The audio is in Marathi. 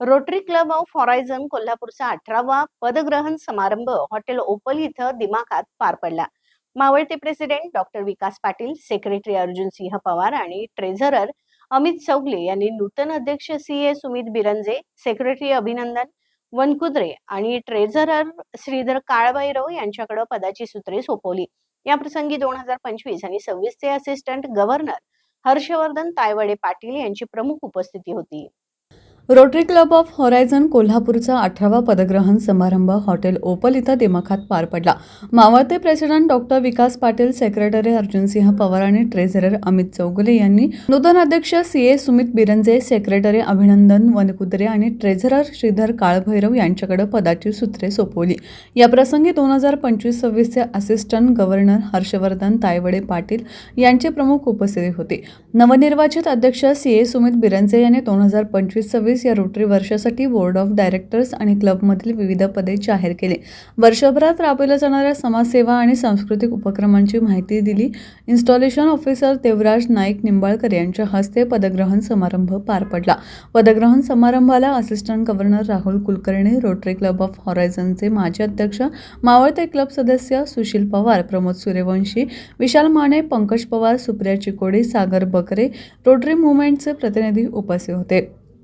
रोटरी क्लब ऑफ हॉरायझन कोल्हापूरचा अठरावा पदग्रहण समारंभ हॉटेल ओपल इथं दिमाखात पार पडला. मावळते president doctor Vikas Patil secretary Arjun Singh Pawar आणि ट्रेझरर अमित चौगले यांनी नूतन अध्यक्ष C A Sumit Biranje secretary Abhinandan Vankudre आणि ट्रेझरर श्रीधर काळभैरव यांच्याकडे पदाची सूत्रे सोपवली. या प्रसंगी दोन हजार पंचवीस आणि सव्वीसचे असिस्टंट गव्हर्नर हर्षवर्धन तायवडे पाटील यांची प्रमुख उपस्थिती होती. रोटरी क्लब ऑफ हॉरायझन कोल्हापूरचा अठरावा पदग्रहण समारंभ हॉटेल ओपल इथं दिमाखात पार पडला. मावळते president doctor Vikas Patil secretary Arjunsingh Pawar आणि ट्रेझरर अमित चौगुले यांनी नूतन अध्यक्ष C A Sumit Biranje secretary Abhinandan Vankudre आणि ट्रेझरर श्रीधर काळभैरव यांच्याकडे पदाची सूत्रे सोपवली. याप्रसंगी दोन हजार पंचवीस सव्वीसचे असिस्टंट गव्हर्नर हर्षवर्धन तायवडे पाटील यांचे प्रमुख उपस्थित होते. नवनिर्वाचित अध्यक्ष सी ए सुमित बिरंजे यांनी दोन हजार पंचवीस सव्वीस या रोटरी वर्षासाठी बोर्ड ऑफ डायरेक्टर्स आणि क्लबमधील विविध पदे जाहीर केले. वर्षभरात राबवल्या जाणाऱ्या समाजसेवा आणि सांस्कृतिक उपक्रमांची माहिती दिली. इन्स्टॉलेशन ऑफिसर देवराज नाईक निंबाळकर यांच्या हस्ते पदग्रहण समारंभ पार पडला. पदग्रहण समारंभाला assistant governor Rahul Kulkarni Rotary club of हॉरायझनचे माजी अध्यक्ष मावळते क्लब सदस्य सुशील पवार प्रमोद सूर्यवंशी विशाल माने पंकज पवार सुप्रिया चिकोडी सागर बकरे रोटरी मुवमेंटचे प्रतिनिधी उपस्थित होते.